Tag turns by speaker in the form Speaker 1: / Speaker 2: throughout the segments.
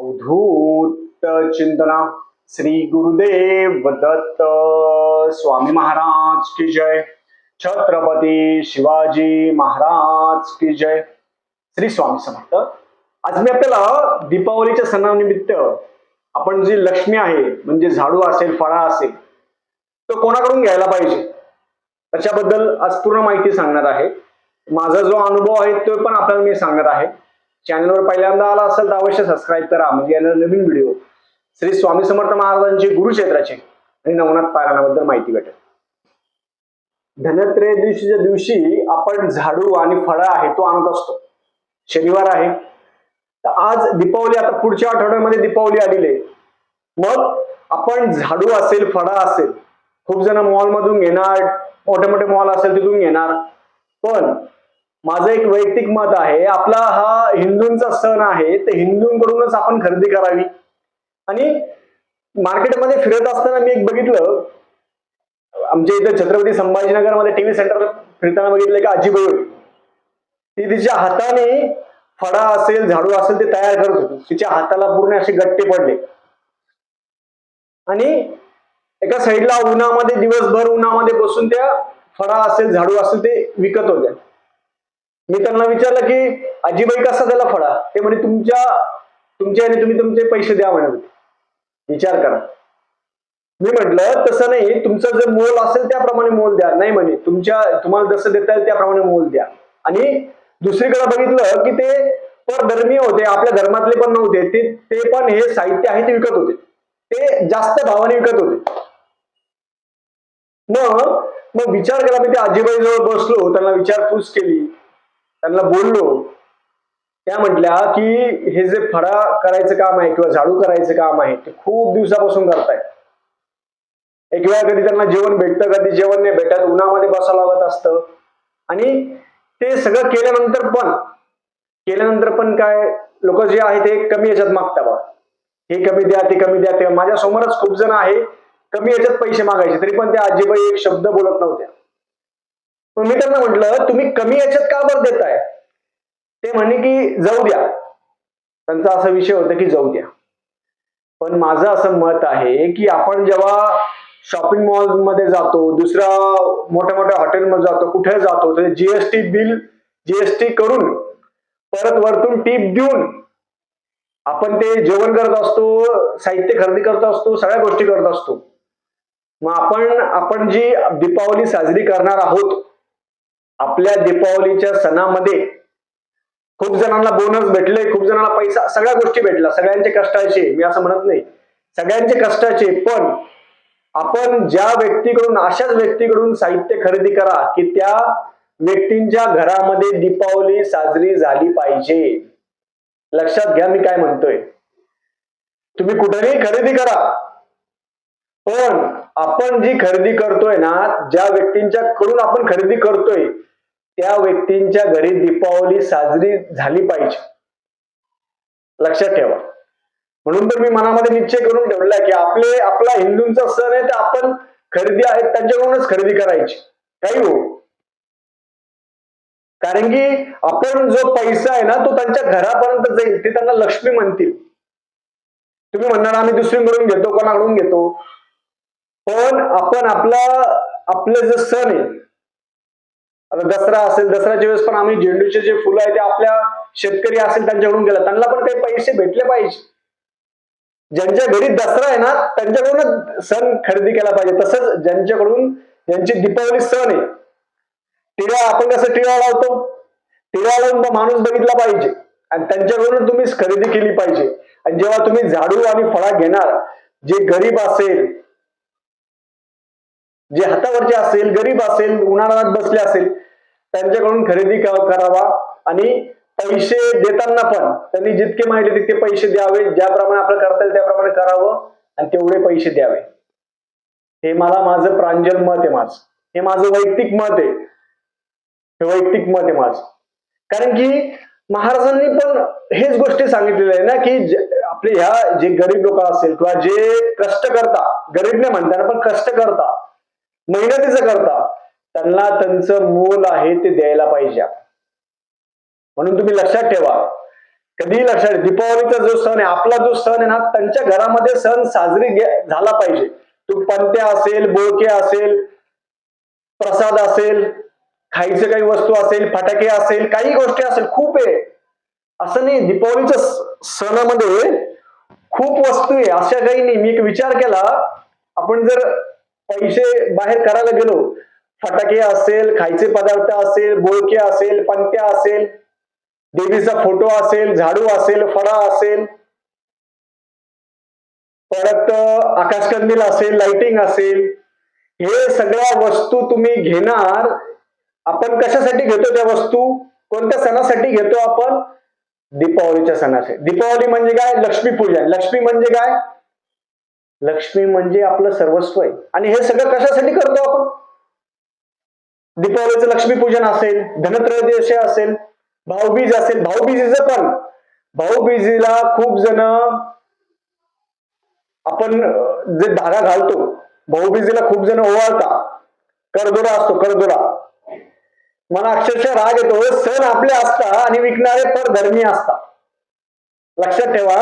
Speaker 1: अवधूत चिंतना श्री गुरुदेव दत्त. स्वामी महाराज की जय. छत्रपती शिवाजी महाराज की जय. श्री स्वामी समर्थ. आज मी आपल्याला दीपावलीच्या सणानिमित्त आपण जी लक्ष्मी आहे म्हणजे झाडू असेल फळा असेल तो कोणाकडून घ्यायला पाहिजे? त्याच्याबद्दल आज पूर्ण माहिती सांगणार आहे. माझा जो अनुभव आहे तो पण आपल्याला मी सांगणार आहे. चॅनलवर पहिल्यांदा आला असेल तर अवश्य सबस्क्राईब करा. म्हणजे येणार नवीन व्हिडिओ श्री स्वामी समर्थ महाराजांचे गुरुक्षेत्राचे आणि नवनाथ पारायणाबद्दल माहिती भेटेल. धनत्रयोदशीच्या दिवशी आपण झाडू आणि फळं आहे तो आणत असतो. शनिवार आहे. तर आज दीपावली आता पुढच्या आठवड्यामध्ये दीपावली आलेली आहे. मग आपण झाडू असेल फळा असेल खूप जण मॉल मधून घेणार मोठे मोठे मॉल असेल तिथून घेणार. पण माझं एक वैयक्तिक मत आहे आपला हा हिंदूंचा सण आहे तर हिंदूंकडूनच आपण खरेदी करावी. आणि मार्केटमध्ये फिरत असताना मी एक बघितलं आमच्या इथं छत्रपती संभाजीनगरमध्ये टीव्ही सेंटर फिरताना बघितलं की आजीबाई. होती ती तिच्या हाताने फळा असेल झाडू असेल ते तयार करत होती. तिच्या हाताला पूर्ण असे गट्टे पडले. आणि एका साईडला उन्हामध्ये दिवसभर उन्हामध्ये बसून त्या फळा असेल झाडू असेल ते विकत होत्या. मी त्यांना विचारलं की आजीबाई कसा त्याला फळा? ते म्हणे तुमच्या तुमच्या याने तुम्ही तुमचे पैसे द्या म्हणे विचार करा. मी म्हटलं तसं नाही. तुमचं जर मोल असेल त्याप्रमाणे मोल द्या. नाही म्हणे तुमच्या तुम्हाला जसं देता येईल त्याप्रमाणे मोल द्या. आणि दुसरीकडे बघितलं की ते परधर्मीय होते. आपल्या धर्मातले पण नव्हते. ते ते पण हे साहित्य आहे ते विकत होते. ते जास्त भावाने विकत होते. मग मग विचार केला मी ते आजीबाई जवळ बसलो. त्यांना विचारपूस केली. त्यांना बोललो. त्या म्हटल्या की हे जे फळा करायचं काम आहे किंवा झाडू करायचं काम आहे ते खूप दिवसापासून करतायत. एक वेळा कधी त्यांना जेवण भेटतं कधी जेवण नाही भेटत उन्हामध्ये बसावं लागत असतं. आणि ते सगळं केल्यानंतर पण केल्यानंतर पण काय लोक जे आहे ते कमी याच्यात मागता बा हे कमी द्या ते कमी द्या ते माझ्या समोरच खूप जण आहे कमी याच्यात पैसे मागायचे तरी पण त्या आजीबाई एक शब्द बोलत नव्हत्या. पण मी त्यांना म्हटलं तुम्ही कमी याच्यात का बरं देताय? ते म्हणे की जाऊ द्या. त्यांचा असा विषय होता की जाऊ द्या. पण माझं असं मत आहे की आपण जेव्हा शॉपिंग मॉलमध्ये जातो दुसऱ्या मोठ्या मोठ्या हॉटेलमध्ये जातो कुठे जातो तर जीएसटी बिल जीएसटी करून परत वरतून टीप देऊन आपण ते जेवण करत असतो साहित्य खरेदी करत असतो सगळ्या गोष्टी करत असतो. मग आपण आपण जी दीपावली साजरी करणार आहोत आपल्या दीपावलीच्या सणामध्ये खूप जणांना बोनस भेटले खूप जणांना पैसा सगळ्या गोष्टी भेटल्या. सगळ्यांचे कष्टाचे मी असं म्हणत नाही. सगळ्यांचे कष्टाचे पण आपण ज्या व्यक्तीकडून अशाच व्यक्तीकडून साहित्य खरेदी करा की त्या व्यक्तींच्या घरामध्ये दीपावली साजरी झाली पाहिजे. लक्षात घ्या मी काय म्हणतोय. तुम्ही कुठेही खरेदी करा. पण आपण जी खरेदी करतोय ना ज्या व्यक्तींच्या कडून आपण खरेदी करतोय त्या व्यक्तींच्या घरी दीपावली साजरी झाली पाहिजे. लक्षात ठेवा. म्हणून तर मी मनामध्ये निश्चय करून ठेवलाय की आपले आपला हिंदूंचा सण आहे तर आपण खरेदी आहेत त्यांच्याकडूनच खरेदी करायची. काही हो. कारण की आपण जो पैसा आहे ना तो त्यांच्या घरापर्यंत जाईल. ते त्यांना लक्ष्मी म्हणतील. तुम्ही म्हणणार आम्ही दुसरीकडून घेतो कोणाकडून घेतो? पण आपण आपला आपले जे सण आहे आता दसरा असेल दसऱ्याच्या वेळेस पण आम्ही झेंडूचे जे फुलं आहे ते आपल्या शेतकरी असेल त्यांच्याकडून गेला त्यांना पण काही पैसे भेटले पाहिजे. ज्यांच्या घरी दसरा आहे ना त्यांच्याकडूनच सण खरेदी केला पाहिजे. तसंच ज्यांच्याकडून ज्यांची दीपावली सण आहे टिळा आपण कसं टिळा लावतो? टिळा लावून तो माणूस बघितला पाहिजे. आणि त्यांच्याकडून तुम्ही खरेदी केली पाहिजे. आणि जेव्हा तुम्ही झाडू आणि फळा घेणार जे गरीब असेल जे हातावरचे असेल गरीब असेल उन्हाळ्यात बसले असेल त्यांच्याकडून खरेदी करावा. आणि पैसे देताना पण त्यांनी जितके माहिती तितके पैसे द्यावे. ज्याप्रमाणे आपलं करता येईल त्याप्रमाणे करावं. आणि तेवढे पैसे द्यावे. हे मला माझं प्रांजल मत आहे माझं. हे माझं वैयक्तिक मत आहे. हे वैयक्तिक मत आहे माझं. कारण की महाराजांनी पण हेच गोष्टी सांगितलेल्या आहे ना की आपले ह्या जे गरीब लोक असेल किंवा जे कष्ट करता गरीब नाही म्हणताना पण कष्ट करता मेहनतीचं करता त्यांना त्यांचं मोल आहे ते द्यायला पाहिजे. म्हणून तुम्ही लक्षात ठेवा कधीही लक्षात दीपावलीचा जो सण आहे आपला जो सण आहे ना त्यांच्या घरामध्ये सण साजरी झाला पाहिजे. तो पंत्या असेल बोळके असेल प्रसाद असेल खायचे काही वस्तू असेल फटाके असेल काही गोष्टी असेल खूप आहे. असं नाही दीपावलीच्या सणामध्ये खूप वस्तू आहे. अशा काही नाही. मी एक विचार केला आपण जर पैसे बाहेर करायला गेलो. फटाके असेल खायचे पदार्थ असेल बोळके असेल पंत्या असेल देवीचा फोटो असेल झाडू असेल फळा असेल. परत आकाशकंदील असेल लाइटिंग असेल. हे सगळ्या वस्तू तुम्ही घेणार. आपण कशासाठी घेतो त्या वस्तू? कोणत्या सणासाठी घेतो आपण? दीपावलीच्या सणासाठी. दीपावली म्हणजे काय? लक्ष्मी पूजन लक्ष्मी म्हणजे काय? लक्ष्मी म्हणजे आपलं सर्वस्व आहे. आणि हे सगळं कशासाठी करतो आपण? दीपावलीचं लक्ष्मी पूजन असेल धनत्रयोदशी असेल भाऊबीज असेल. भाऊबीजेचं पण. भाऊबीजेला खूप जण आपण जे धागा घालतो भाऊबीजेला खूप जण ओवाळता. करदोरा असतो करदोरा. मला अक्षरशः राग येतो सण आपले असतात आणि विकणारे परधर्मी असतात. लक्षात ठेवा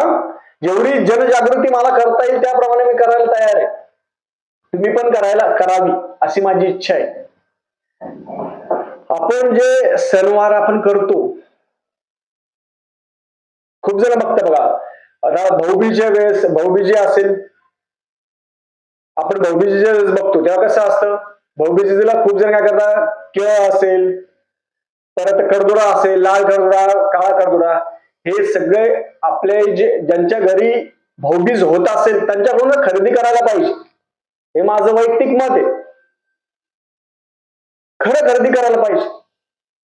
Speaker 1: जेवढी जनजागृती मला करता येईल त्याप्रमाणे मी करायला तयार आहे. तुम्ही पण करायला करावी अशी माझी इच्छा आहे. आपण जे सणवार आपण करतो खूप जण बघता बघा आता भाऊबीजेच्या वेळेस भाऊबीजी असेल आपण भाऊबीजीच्या वेळेस बघतो तेव्हा कसं असतं? भाऊबीजीला खूप जण काय करतात? केळ असेल परत कडदुरा असेल लाल कडदुरा काळा कडदुरा हे सगळे आपले जे ज्यांच्या घरी भाऊबीज होत असेल त्यांच्याकडून खरेदी करायला पाहिजे. हे माझं वैयक्तिक मत आहे. खरं खरेदी करायला पाहिजे.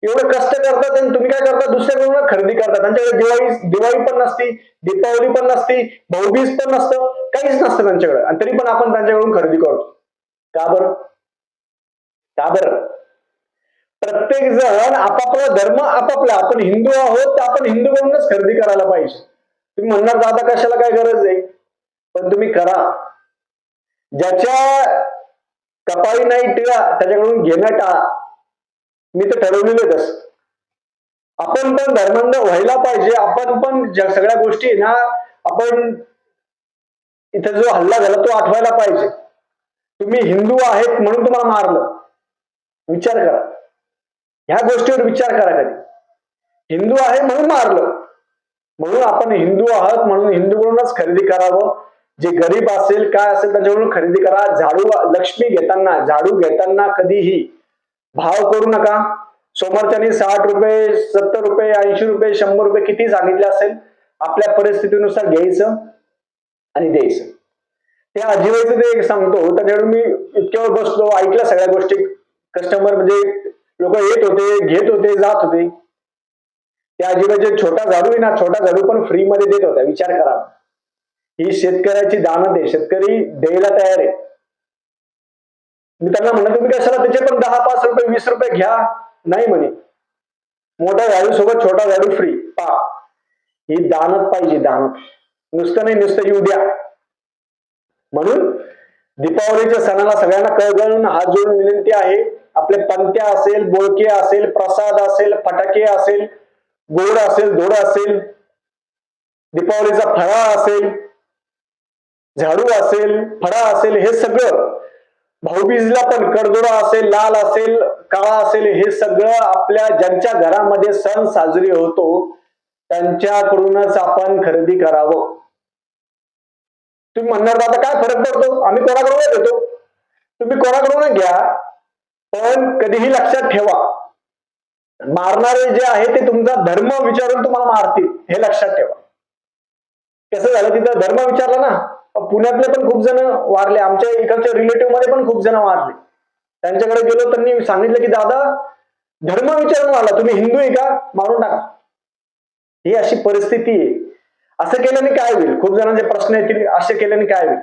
Speaker 1: एवढं कष्ट करतात आणि तुम्ही काय करता? दुसऱ्याकडून खरेदी करता. त्यांच्याकडे दिवाळी दिवाळी पण नसती दीपावली पण नसती भाऊबीज पण नसतं काहीच नसतं त्यांच्याकडे. आणि तरी पण आपण त्यांच्याकडून खरेदी करतो. का बरं? का बरं? प्रत्येक जण आपापला धर्म आपापला आपण हिंदू आहोत तर आपण हिंदू म्हणूनच खरेदी करायला पाहिजे. तुम्ही म्हणणार दादा कशाला काय गरज आहे? पण तुम्ही करा. ज्याच्या कपाळी नाही टिळा त्याच्याकडून घेणं टाळा मी तर ठरवलेलं तस. आपण पण धर्मांध व्हायला पाहिजे. आपण पण ज्या सगळ्या गोष्टी ना आपण इथं जो हल्ला झाला तो आठवायला पाहिजे. तुम्ही हिंदू आहेत म्हणून तुम्हाला मारलं. विचार करा. ह्या गोष्टीवर विचार करा कधी. हिंदू आहे म्हणून मारलं. म्हणून आपण हिंदू आहोत म्हणून हिंदूकडूनच खरेदी करावं. जे गरीब असेल काय असेल त्याच्याकडून खरेदी करा. झाडू लक्ष्मी घेताना झाडू घेताना कधीही भाव करू नका. समोरच्यानी साठ रुपये सत्तर रुपये ऐंशी रुपये शंभर रुपये किती सांगितले असेल आपल्या परिस्थितीनुसार घ्यायचं आणि द्यायचं. ते आजीबाईचं ते एक सांगतो. त्याच्याकडून मी इतक्यावर बसलो ऐकल्या सगळ्या गोष्टी. कस्टमर म्हणजे लोक येत होते घेत होते जात होते. त्या आजीबाईचे छोटा झाडू आहे ना छोटा झाडू पण फ्री मध्ये देत होता. विचार करा. ही शेतकऱ्याची दानत आहे. शेतकरी द्यायला तयार आहे. मी त्यांना म्हणलं तुम्ही कशाला त्याचे पण दहा पाच रुपये वीस रुपये घ्या. नाही म्हणे. मोठा झाडू सोबत छोटा झाडू फ्री पा. ही दानत पाहिजे दानत. नुसतं नाही नुसतं येऊ द्या. म्हणून दीपावलीच्या सणाला सगळ्यांना कळगळून हात जोडून विनंती आहे. आपले पंत्या असेल बोळके असेल प्रसाद असेल फटाके असेल गोड असेल धोड असेल दीपावलीचा फळा असेल झाडू असेल फळा असेल हे सगळं भाऊबीजला पण कडदोडा असेल लाल असेल काळा असेल हे सगळं आपल्या ज्यांच्या घरामध्ये सण साजरी होतो त्यांच्याकडूनच आपण खरेदी करावं. तुम्ही म्हणणार दादा काय फरक पडतो? आम्ही कोणाकडून घेतो? तुम्ही कोणाकडून घ्या पण कधीही लक्षात ठेवा. मारणारे जे आहे ते तुमचा धर्म विचारून तुम्हाला मारतील हे लक्षात ठेवा. कसं झालं तिथं? धर्म विचारला ना? पुण्यातले पण खूप जण वारले. आमच्या इकडच्या रिलेटिव्हमध्ये पण खूप जण वारले. त्यांच्याकडे गेलो त्यांनी सांगितलं की दादा धर्म विचारून आला. तुम्ही हिंदू आहे का? मारून टाका. ही अशी परिस्थिती आहे. असं केल्याने काय होईल? खूप जणांचे प्रश्न येतील असं केल्याने काय होईल?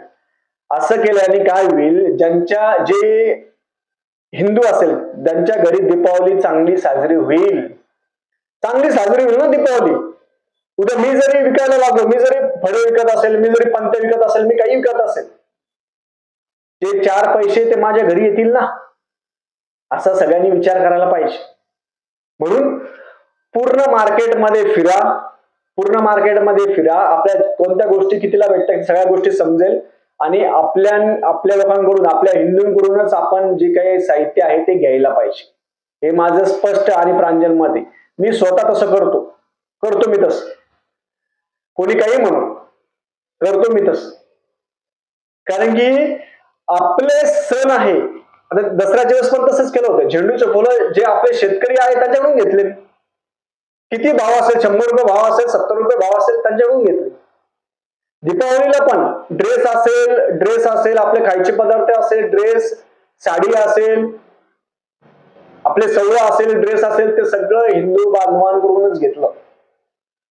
Speaker 1: असं केल्याने काय होईल? ज्यांच्या जे हिंदू असेल त्यांच्या घरी दीपावली चांगली साजरी होईल. चांगली साजरी होईल ना दीपावली? उद्या मी जरी विकायला लागलो मी जरी फळे विकत असेल मी जरी पंत विकत असेल मी काही विकत असेल. ते चार पैसे ते माझ्या घरी येतील ना? असा सगळ्यांनी विचार करायला पाहिजे. म्हणून पूर्ण मार्केटमध्ये फिरा पूर्ण मार्केटमध्ये फिरा. आपल्या कोणत्या गोष्टी कितीला भेटतात सगळ्या गोष्टी समजेल. आणि आपल्या आपल्या लोकांकडून आपल्या हिंदूंकडूनच आपण जे काही साहित्य आहे ते घ्यायला पाहिजे. हे माझं स्पष्ट आणि प्रांजल मत आहे. मी स्वतः तसं करतो. करतो मी तस. कोणी काही म्हणू करतो मी तस. कारण की आपले सण आहे. आता दसऱ्याच्या वेळेस पण तसंच केलं होतं. झेंडूचे फुलं जे आपले शेतकरी आहेत त्यांच्याकडून घेतले किती भाव असेल? शंभर रुपये भाव असेल? सत्तर रुपये भाव असेल? त्यांच्याकडून घेतले दीपावलीला पण. ड्रेस असेल ड्रेस असेल आपले खायचे पदार्थ असेल ड्रेस साडी असेल आपले सवय असेल ड्रेस असेल ते सगळं हिंदू बांधवांकडूनच घेतलं.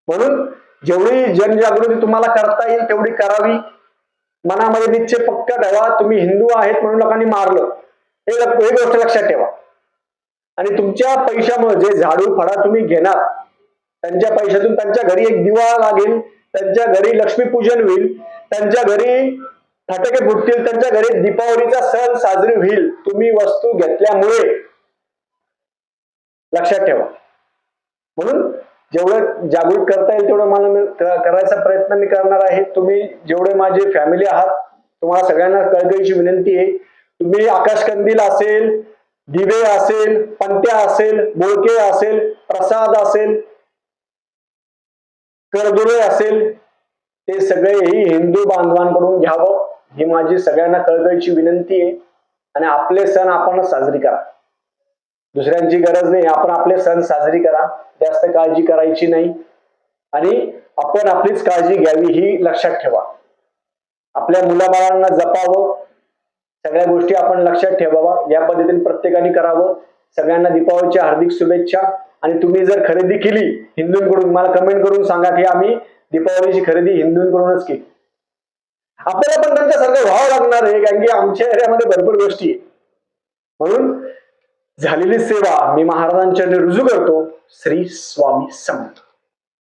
Speaker 1: म्हणून जेवढी जनजागृती तुम्हाला करता येईल तेवढी करावी. मनामध्ये निश्चय पक्का ठेवा. तुम्ही हिंदू आहेत म्हणून लोकांनी मारलं. हे गोष्ट लक्षात ठेवा. आणि तुमच्या पैशामुळे जे झाडू फळा तुम्ही घेणार त्यांच्या पैशातून त्यांच्या घरी एक दिवा लागेल. त्यांच्या घरी लक्ष्मीपूजन होईल त्यांच्या घरी फटाके फुटतील त्यांच्या घरी दीपावलीचा सण साजरी होईल. तुम्ही वस्तू घेतल्यामुळे लक्षात ठेवा. म्हणून जेवढं जागृत करता येईल तेवढं मला मी करायचा प्रयत्न मी करणार आहे. तुम्ही जेवढे माझे फॅमिली आहात तुम्हाला सगळ्यांना कळकळीची विनंती आहे. तुम्ही आकाशकंदील असेल दिवे असेल पंत्या असेल बोळके असेल प्रसाद असेल करदुरे असेल ते सगळेही हिंदू बांधवांकडून घ्यावं ही माझी सगळ्यांना कळकळीची विनंती आहे. आणि आपले सण आपणच साजरी करा. दुसऱ्यांची गरज नाही आपण आपले सण साजरी करा. जास्त काळजी करायची नाही. आणि आपण आपलीच काळजी घ्यावी ही लक्षात ठेवा. आपल्या मुलाबाळांना जपावं. सगळ्या गोष्टी आपण लक्षात ठेवावा या पद्धतीने प्रत्येकाने करावं. सगळ्यांना दीपावलीच्या हार्दिक शुभेच्छा. आणि तुम्ही जर खरेदी केली हिंदूंकडून मला कमेंट करून सांगा की आम्ही दीपावलीची खरेदी हिंदूंकडूनच केली. आपल्याला पण त्यांच्यासारखं व्हावं लागणार आहे कारण की आमच्या एरियामध्ये भरपूर गोष्टी आहे म्हणून झालेली सेवा मी महाराजांच्या रुजू करतो. श्री स्वामी समर्थ.